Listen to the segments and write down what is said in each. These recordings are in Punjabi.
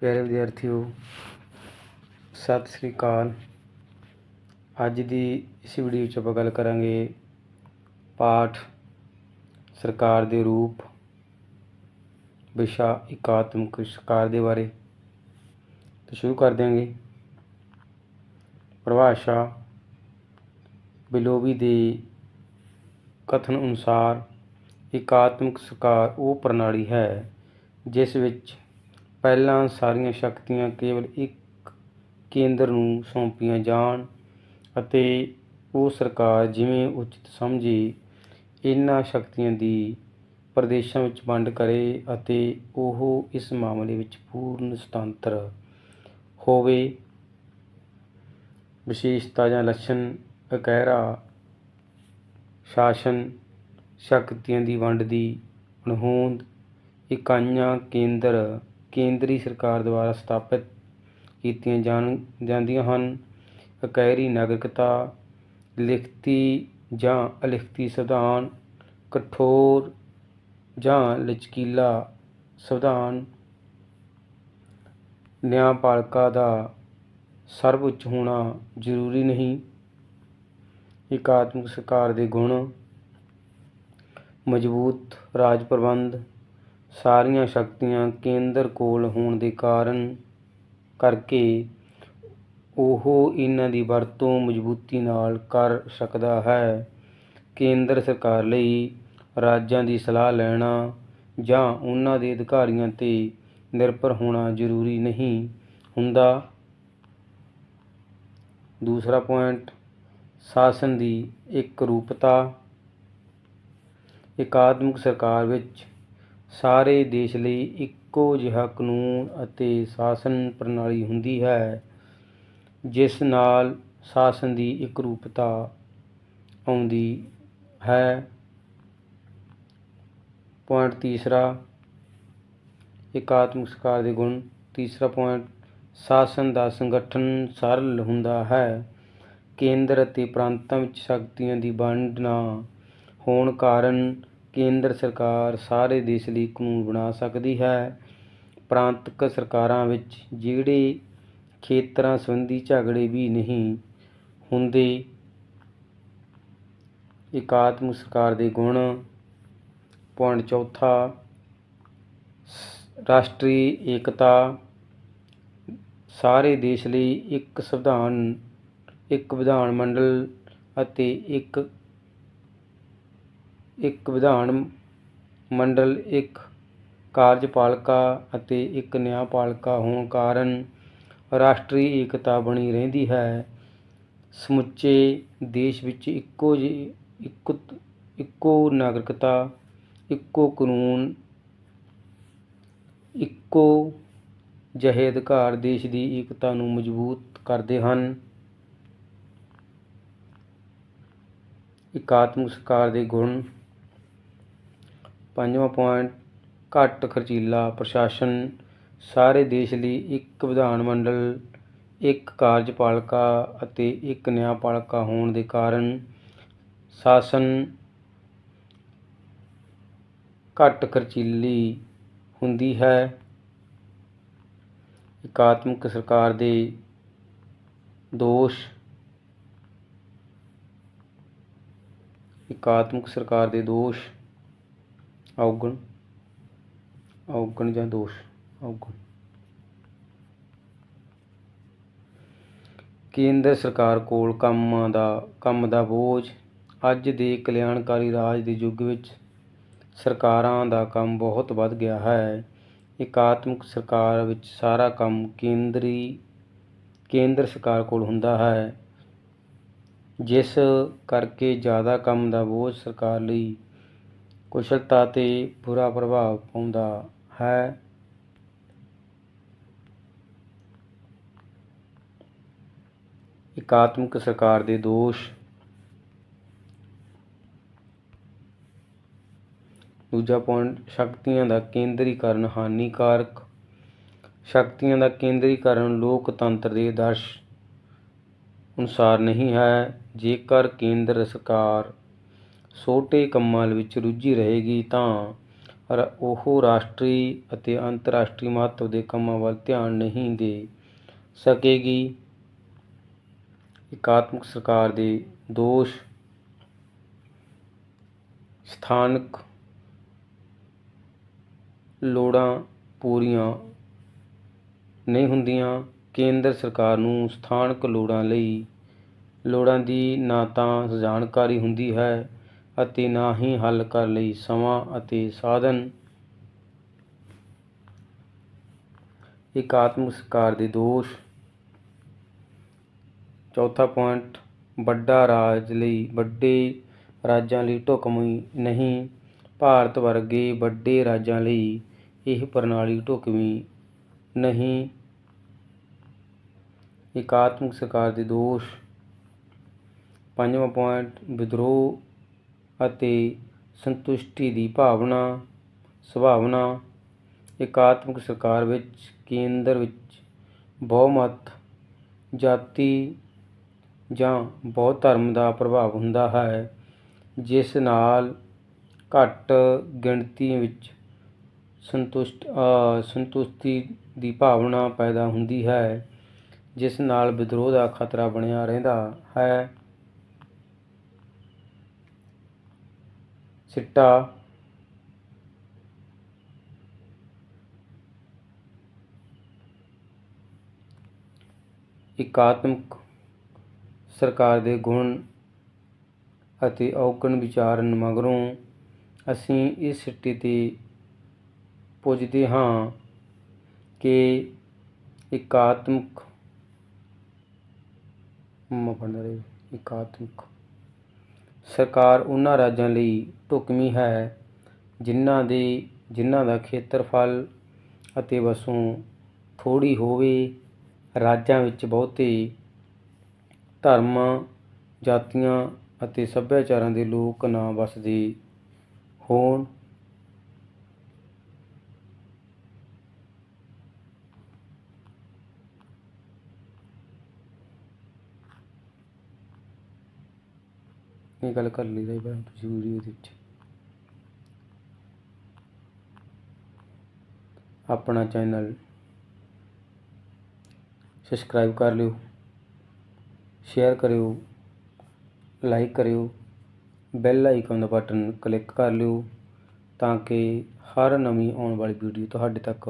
ਪਿਆਰੇ ਵਿਦਿਆਰਥੀਓ, ਸਤਿ ਸ੍ਰੀ ਅਕਾਲ। ਅੱਜ ਦੀ ਇਸ ਵੀਡੀਓ 'ਚ ਆਪਾਂ ਗੱਲ ਕਰਾਂਗੇ ਪਾਠ ਸਰਕਾਰ ਦੇ ਰੂਪ ਵਿਸ਼ਾ ਇਕਾਤਮਕ ਸਰਕਾਰ ਦੇ ਬਾਰੇ। ਤਾਂ ਸ਼ੁਰੂ ਕਰ ਦਿਆਂਗੇ ਪਰਿਭਾਸ਼ਾ ਬਿਲੋਬੀ ਦੇ ਕਥਨ ਅਨੁਸਾਰ ਇਕਾਤਮਕ ਸਰਕਾਰ ਉਹ ਪ੍ਰਣਾਲੀ ਹੈ ਜਿਸ ਵਿੱਚ ਪਹਿਲਾਂ ਸਾਰੀਆਂ ਸ਼ਕਤੀਆਂ ਕੇਵਲ ਇੱਕ ਕੇਂਦਰ ਨੂੰ ਸੌਂਪੀਆਂ ਜਾਣ ਅਤੇ ਉਹ ਸਰਕਾਰ ਜਿਵੇਂ ਉਚਿਤ ਸਮਝੇ, ਇਹਨਾਂ ਸ਼ਕਤੀਆਂ ਦੀ ਪ੍ਰਦੇਸ਼ਾਂ ਵਿੱਚ ਵੰਡ ਕਰੇ ਅਤੇ ਉਹ ਇਸ ਮਾਮਲੇ ਵਿੱਚ ਪੂਰਨ ਸੁਤੰਤਰ ਹੋਵੇ। ਵਿਸ਼ੇਸ਼ਤਾ ਜਾਂ ਲੱਛਣ, ਅਕਹਿਰਾ, ਸ਼ਾਸਨ, ਸ਼ਕਤੀਆਂ ਦੀ ਵੰਡ ਦੀ ਅਣਹੋਂਦ, ਇਕਾਈਆਂ ਕੇਂਦਰ ਕੇਂਦਰੀ ਸਰਕਾਰ ਦੁਆਰਾ ਸਥਾਪਿਤ ਕੀਤੀਆਂ ਜਾਣ, ਜਾਂਦੀਆਂ ਹਨ। ਇਕਹਿਰੀ ਨਾਗਰਿਕਤਾ, ਲਿਖਤੀ ਜਾਂ ਅਲਿਖਤੀ ਸੰਵਿਧਾਨ, ਕਠੋਰ ਜਾਂ ਲਚਕੀਲਾ ਸੰਵਿਧਾਨ, ਨਿਆਂਪਾਲਿਕਾ ਦਾ ਸਰਵਉੱਚ ਹੋਣਾ ਜ਼ਰੂਰੀ ਨਹੀਂ। ਇਕਾਤਮਕ ਸਰਕਾਰ ਦੇ ਗੁਣ, ਮਜ਼ਬੂਤ ਰਾਜ ਪ੍ਰਬੰਧ ਸਾਰੀਆਂ ਸ਼ਕਤੀਆਂ ਕੇਂਦਰ ਕੋਲ ਹੋਣ ਦੇ ਕਾਰਨ ਕਰਕੇ ਉਹ ਇਹਨਾਂ ਦੀ ਵਰਤੋਂ ਮਜ਼ਬੂਤੀ ਨਾਲ ਕਰ ਸਕਦਾ ਹੈ। ਕੇਂਦਰ ਸਰਕਾਰ ਲਈ ਰਾਜਾਂ ਦੀ ਸਲਾਹ ਲੈਣਾ ਜਾਂ ਉਹਨਾਂ ਦੇ ਅਧਿਕਾਰੀਆਂ 'ਤੇ ਨਿਰਭਰ ਹੋਣਾ ਜ਼ਰੂਰੀ ਨਹੀਂ ਹੁੰਦਾ। ਦੂਸਰਾ ਪੁਆਇੰਟ, ਸ਼ਾਸਨ ਦੀ ਇੱਕ ਰੂਪਤਾ। ਇਕਾਤਮਕ ਸਰਕਾਰ ਵਿੱਚ ਸਾਰੇ ਦੇਸ਼ ਲਈ ਇੱਕੋ ਜਿਹਾ ਕਾਨੂੰਨ ਅਤੇ ਸ਼ਾਸਨ ਪ੍ਰਣਾਲੀ ਹੁੰਦੀ ਹੈ, ਜਿਸ ਨਾਲ ਸ਼ਾਸਨ ਦੀ ਇਕਰੂਪਤਾ ਆਉਂਦੀ ਹੈ। ਪੁਆਇੰਟ ਤੀਸਰਾ, ਇਕਾਤਮਕ ਸਰਕਾਰ ਦੇ ਗੁਣ। ਤੀਸਰਾ ਪੁਆਇੰਟ ਸ਼ਾਸਨ ਦਾ ਸੰਗਠਨ ਸਰਲ ਹੁੰਦਾ ਹੈ। ਕੇਂਦਰ ਅਤੇ ਪ੍ਰਾਂਤਾਂ ਵਿੱਚ ਸ਼ਕਤੀਆਂ ਦੀ ਵੰਡ ਨਾ ਹੋਣ ਕਾਰਨ ਕੇਂਦਰ ਸਰਕਾਰ ਸਾਰੇ ਦੇਸ਼ ਲਈ ਕਾਨੂੰਨ ਬਣਾ ਸਕਦੀ ਹੈ। ਪ੍ਰਾਂਤਕ ਸਰਕਾਰਾਂ ਵਿੱਚ ਜਿਹੜੇ ਖੇਤਰਾਂ ਸੰਬੰਧੀ ਝਗੜੇ ਵੀ ਨਹੀਂ ਹੁੰਦੇ ਇਕਾਤਮਕ ਸਰਕਾਰ ਦੇ ਗੁਣ, ਪੁਆਇੰਟ ਚੌਥਾ ਰਾਸ਼ਟਰੀ ਏਕਤਾ, ਸਾਰੇ ਦੇਸ਼ ਲਈ ਇੱਕ ਸੰਵਿਧਾਨ, ਇੱਕ ਵਿਧਾਨ ਮੰਡਲ ਅਤੇ ਇੱਕ ਇੱਕ ਵਿਧਾਨ ਮੰਡਲ, ਇੱਕ ਕਾਰਜਪਾਲਿਕਾ ਅਤੇ ਇੱਕ ਨਿਆਂਪਾਲਿਕਾ ਹੋਣ ਕਾਰਨ ਰਾਸ਼ਟਰੀ ਏਕਤਾ ਬਣੀ ਰਹਿੰਦੀ ਹੈ। ਸਮੁੱਚੇ ਦੇਸ਼ ਵਿੱਚ ਇੱਕੋ ਜਿਹੀ ਇੱਕੋ ਇੱਕੋ ਨਾਗਰਿਕਤਾ, ਇੱਕੋ ਕਾਨੂੰਨ, ਇੱਕੋ ਜਿਹੇ ਅਧਿਕਾਰ ਦੇਸ਼ ਦੀ ਏਕਤਾ ਨੂੰ ਮਜ਼ਬੂਤ ਕਰਦੇ ਹਨ। ਇਕਾਤਮਕ ਸਰਕਾਰ ਦੇ ਗੁਣ ਪੰਜਵਾਂ ਪੁਆਇੰਟ ਘੱਟ ਖਰਚੀਲਾ ਪ੍ਰਸ਼ਾਸਨ, ਸਾਰੇ ਦੇਸ਼ ਲਈ ਇੱਕ ਵਿਧਾਨ ਮੰਡਲ, ਇੱਕ ਕਾਰਜਪਾਲਿਕਾ ਅਤੇ ਇੱਕ ਨਿਆਂਪਾਲਿਕਾ ਹੋਣ ਦੇ ਕਾਰਨ ਸ਼ਾਸਨ ਘੱਟ ਖਰਚੀਲੀ ਹੁੰਦੀ ਹੈ। ਇਕਾਤਮਕ ਸਰਕਾਰ ਦੇ ਦੋਸ਼। ਇਕਾਤਮਕ ਸਰਕਾਰ ਦੇ ਦੋਸ਼। ਔਗਣ ਔਗਣ ਜਾਂ ਦੋਸ਼, ਔਗਣ। ਕੇਂਦਰ ਸਰਕਾਰ ਕੋਲ ਕੰਮਾਂ ਦਾ, ਕੰਮ ਦਾ ਬੋਝ, ਅੱਜ ਦੇ ਕਲਿਆਣਕਾਰੀ ਰਾਜ ਦੇ ਯੁੱਗ ਵਿੱਚ ਸਰਕਾਰਾਂ ਦਾ ਕੰਮ ਬਹੁਤ ਵੱਧ ਗਿਆ ਹੈ। ਇਕਾਤਮਕ ਸਰਕਾਰ ਵਿੱਚ ਸਾਰਾ ਕੰਮ ਕੇਂਦਰੀ, ਕੇਂਦਰ ਸਰਕਾਰ ਕੋਲ ਹੁੰਦਾ ਹੈ। ਜਿਸ ਕਰਕੇ ਜ਼ਿਆਦਾ ਕੰਮ ਦਾ ਬੋਝ ਸਰਕਾਰ ਲਈ ਕੁਸ਼ਲਤਾ 'ਤੇ ਬੁਰਾ ਪ੍ਰਭਾਵ ਪਾਉਂਦਾ ਹੈ। ਇਕਾਤਮਕ ਸਰਕਾਰ ਦੇ ਦੋਸ਼। ਦੂਜਾ ਪੁਆਇੰਟ ਸ਼ਕਤੀਆਂ ਦਾ ਕੇਂਦਰੀਕਰਨ ਹਾਨੀਕਾਰਕ। ਸ਼ਕਤੀਆਂ ਦਾ ਕੇਂਦਰੀਕਰਨ ਲੋਕਤੰਤਰ ਦੇ ਆਦਰਸ਼ ਅਨੁਸਾਰ ਨਹੀਂ ਹੈ। ਜੇਕਰ ਕੇਂਦਰ ਸਰਕਾਰ ਛੋਟੇ ਕੰਮਾਂ ਵਿੱਚ ਰੁੱਝੀ ਰਹੇਗੀ ਤਾਂ ਰ- ਉਹ ਰਾਸ਼ਟਰੀ ਅਤੇ ਅੰਤਰਰਾਸ਼ਟਰੀ ਮਹੱਤਵ ਦੇ ਕੰਮਾਂ ਵੱਲ ਧਿਆਨ ਨਹੀਂ ਦੇ ਸਕੇਗੀ। ਇਕਾਤਮਕ ਸਰਕਾਰ ਦੇ ਦੋਸ਼ ਸਥਾਨਕ ਲੋੜਾਂ ਪੂਰੀਆਂ ਨਹੀਂ ਹੁੰਦੀਆਂ। ਕੇਂਦਰ ਸਰਕਾਰ ਨੂੰ ਸਥਾਨਕ ਲੋੜਾਂ ਲਈ ਲੋੜਾਂ ਦੀ ਨਾ ਤਾਂ ਜਾਣਕਾਰੀ ਹੁੰਦੀ ਹੈ ਅਤੇ ਨਾ ਹੀ ਹੱਲ ਕਰਨ ਲਈ ਸਮਾਂ ਅਤੇ ਸਾਧਨ। ਇਕਾਤਮਕ ਸਰਕਾਰ ਦੇ ਦੋਸ਼। ਚੌਥਾ ਪੁਆਇੰਟ ਵੱਡਾ ਰਾਜ ਲਈ ਵੱਡੇ ਰਾਜਾਂ ਲਈ ਢੁਕਵੀਂ ਨਹੀਂ, ਭਾਰਤ ਵਰਗੇ ਵੱਡੇ ਰਾਜਾਂ ਲਈ ਇਹ ਪ੍ਰਣਾਲੀ ਢੁਕਵੀਂ ਨਹੀਂ। ਇਕਾਤਮਕ ਸਰਕਾਰ ਦੇ ਦੋਸ਼। ਪੰਜਵਾਂ ਪੁਆਇੰਟ ਵਿਦਰੋਹ ਅਤੇ ਸੰਤੁਸ਼ਟੀ ਦੀ ਭਾਵਨਾ, ਸੁਭਾਵਨਾ, ਇਕਾਤਮਕ ਸਰਕਾਰ ਵਿੱਚ, ਕੇਂਦਰ ਵਿੱਚ ਬਹੁਮਤ, ਜਾਤੀ ਜਾਂ ਬਹੁਤ ਧਰਮ ਦਾ ਪ੍ਰਭਾਵ ਹੁੰਦਾ ਹੈ, ਜਿਸ ਨਾਲ ਘੱਟ ਗਿਣਤੀ ਵਿੱਚ ਸੰਤੁਸ਼ਟ ਸੰਤੁਸ਼ਟੀ ਦੀ ਭਾਵਨਾ ਪੈਦਾ ਹੁੰਦੀ ਹੈ, ਜਿਸ ਨਾਲ ਵਿਦਰੋਹ ਦਾ ਖਤਰਾ ਬਣਿਆ ਰਹਿੰਦਾ ਹੈ। ਸਿੱਟਾ। ਇਕਾਤਮਕ ਸਰਕਾਰ ਦੇ ਗੁਣ ਅਤੇ ਔਕਣ ਵਿਚਾਰਨ ਮਗਰੋਂ ਅਸੀਂ ਇਸ ਸਿੱਟੇ ਤੇ ਪੁੱਜਦੇ ਹਾਂ ਕਿ ਇਕਾਤਮਕ ਮਪੰਦਰ ਇਕਾਤਮਕ ਸਰਕਾਰ ਉਹਨਾਂ ਰਾਜਾਂ ਲਈ ਢੁਕਵੀਂ ਹੈ ਜਿਨ੍ਹਾਂ ਦੇ, ਜਿਨ੍ਹਾਂ ਦਾ ਖੇਤਰਫਲ ਅਤੇ ਵਸੋਂ ਥੋੜੀ ਹੋਵੇ, ਰਾਜਾਂ ਵਿੱਚ ਬਹੁਤੇ ਧਰਮਾਂ, ਜਾਤੀਆਂ ਅਤੇ ਸੱਭਿਆਚਾਰਾਂ ਦੇ ਲੋਕ ਨਾ ਵਸਦੇ ਹੋਣ। ਇਹ ਗੱਲ ਕਰ ਲਈ ਰਹੀ ਤੁਸੀਂ ਵੀਡੀਓ ਦੇ ਵਿੱਚ। ਆਪਣਾ ਚੈਨਲ ਸਬਸਕ੍ਰਾਈਬ ਕਰ ਲਿਓ ਸ਼ੇਅਰ ਕਰਿਓ ਲਾਈਕ ਕਰਿਓ ਬੈਲ ਆਈਕਨ ਦਾ ਬਟਨ ਕਲਿੱਕ ਕਰ ਲਿਓ ਤਾਂ ਕਿ ਹਰ ਨਵੀਂ ਆਉਣ ਵਾਲੀ ਵੀਡੀਓ ਤੁਹਾਡੇ ਤੱਕ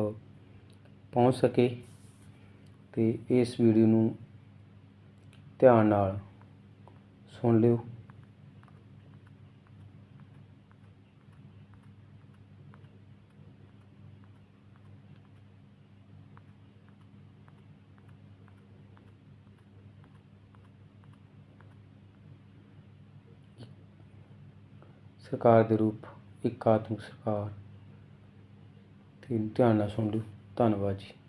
ਪਹੁੰਚ ਸਕੇ ਤੇ ਇਸ ਵੀਡੀਓ ਨੂੰ ਧਿਆਨ ਨਾਲ ਸੁਣ ਲਿਓ। ਸਰਕਾਰ ਦੇ ਰੂਪ ਇਕਾਤਮਕ ਸਰਕਾਰ। ਤੇ ਧਿਆਨ ਨਾਲ ਸੁਣ ਲਓ। ਧੰਨਵਾਦ ਜੀ।